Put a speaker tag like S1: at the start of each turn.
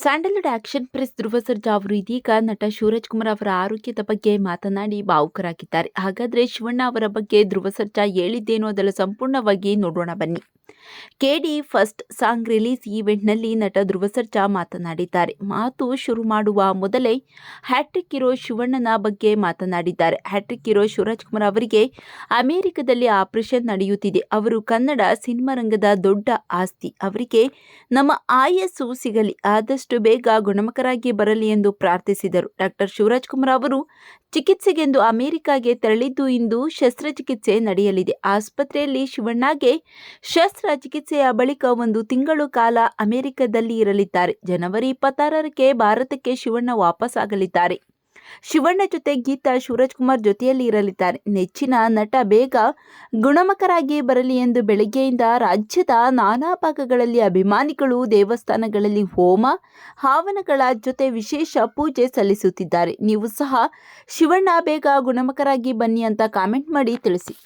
S1: Sandalwood action press Dhruva Sarja ಅವರು ಇದೀಗ ನಟ ಶಿವರಾಜ್ ಕುಮಾರ್ ಅವರ ಆರೋಗ್ಯದ ಬಗ್ಗೆ ಮಾತನಾಡಿ ಭಾವುಕರಾಗಿದ್ದಾರೆ. ಹಾಗಾದ್ರೆ ಶಿವಣ್ಣ ಅವರ ಬಗ್ಗೆ ಧ್ರುವ ಸರ್ಜಾ ಹೇಳಿದ್ದೇನೋ ಅದೆಲ್ಲ ಸಂಪೂರ್ಣವಾಗಿ ನೋಡೋಣ ಬನ್ನಿ. ಕೆಡಿ ಫಸ್ಟ್ ಸಾಂಗ್ ರಿಲೀಸ್ ಈವೆಂಟ್ನಲ್ಲಿ ನಟ ಧ್ರುವ ಸರ್ಜಾ ಮಾತನಾಡಿದ್ದಾರೆ. ಮಾತು ಶುರು ಮಾಡುವ ಮೊದಲೇ ಹ್ಯಾಟ್ರಿಕ್ ಇರೋ ಶಿವಣ್ಣನ ಬಗ್ಗೆ ಮಾತನಾಡಿದ್ದಾರೆ. ಹ್ಯಾಟ್ರಿಕ್ ಇರೋ ಶಿವರಾಜ್ ಕುಮಾರ್ ಅವರಿಗೆ ಅಮೆರಿಕದಲ್ಲಿ ಆಪರೇಷನ್ ನಡೆಯುತ್ತಿದೆ. ಅವರು ಕನ್ನಡ ಸಿನಿಮಾ ರಂಗದ ದೊಡ್ಡ ಆಸ್ತಿ. ಅವರಿಗೆ ನಮ್ಮ ಆಯಸ್ಸು ಸಿಗಲಿ, ಆದಷ್ಟು ಬೇಗ ಗುಣಮುಖರಾಗಿ ಬರಲಿ ಎಂದು ಪ್ರಾರ್ಥಿಸಿದರು. ಡಾಕ್ಟರ್ ಶಿವರಾಜ್ ಕುಮಾರ್ ಅವರು ಚಿಕಿತ್ಸೆಗೆಂದು ಅಮೆರಿಕಾಗೆ ತೆರಳಿದ್ದು ಇಂದು ಶಸ್ತ್ರಚಿಕಿತ್ಸೆ ನಡೆಯಲಿದೆ. ಆಸ್ಪತ್ರೆಯಲ್ಲಿ ಶಿವಣ್ಣಗೆ ಶಸ್ತ್ರಚಿಕಿತ್ಸೆಯ ಬಳಿಕ ಒಂದು ತಿಂಗಳು ಕಾಲ ಅಮೆರಿಕದಲ್ಲಿ ಇರಲಿದ್ದಾರೆ. ಜನವರಿ ಇಪ್ಪತ್ತಾರಕ್ಕೆ ಭಾರತಕ್ಕೆ ಶಿವಣ್ಣ ವಾಪಸ್ ಆಗಲಿದ್ದಾರೆ ಶಿವಣ್ಣ ಜೊತೆ ಗೀತಾ ಸೂರಜ್ ಕುಮಾರ್ ಜೊತೆಯಲ್ಲಿ ಇರಲಿದ್ದಾರೆ. ನೆಚ್ಚಿನ ನಟ ಬೇಗ ಗುಣಮುಖರಾಗಿ ಬರಲಿ ಎಂದು ಬೆಳಗ್ಗೆಯಿಂದ ರಾಜ್ಯದ ನಾನಾ ಭಾಗಗಳಲ್ಲಿ ಅಭಿಮಾನಿಗಳು ದೇವಸ್ಥಾನಗಳಲ್ಲಿ ಹೋಮ, ಹಾವನಗಳ ಜೊತೆ ವಿಶೇಷ ಪೂಜೆ ಸಲ್ಲಿಸುತ್ತಿದ್ದಾರೆ. ನೀವು ಸಹ ಶಿವಣ್ಣ, ಬೇಗ ಗುಣಮುಖರಾಗಿ ಬನ್ನಿ ಅಂತ ಕಾಮೆಂಟ್ ಮಾಡಿ ತಿಳಿಸಿ.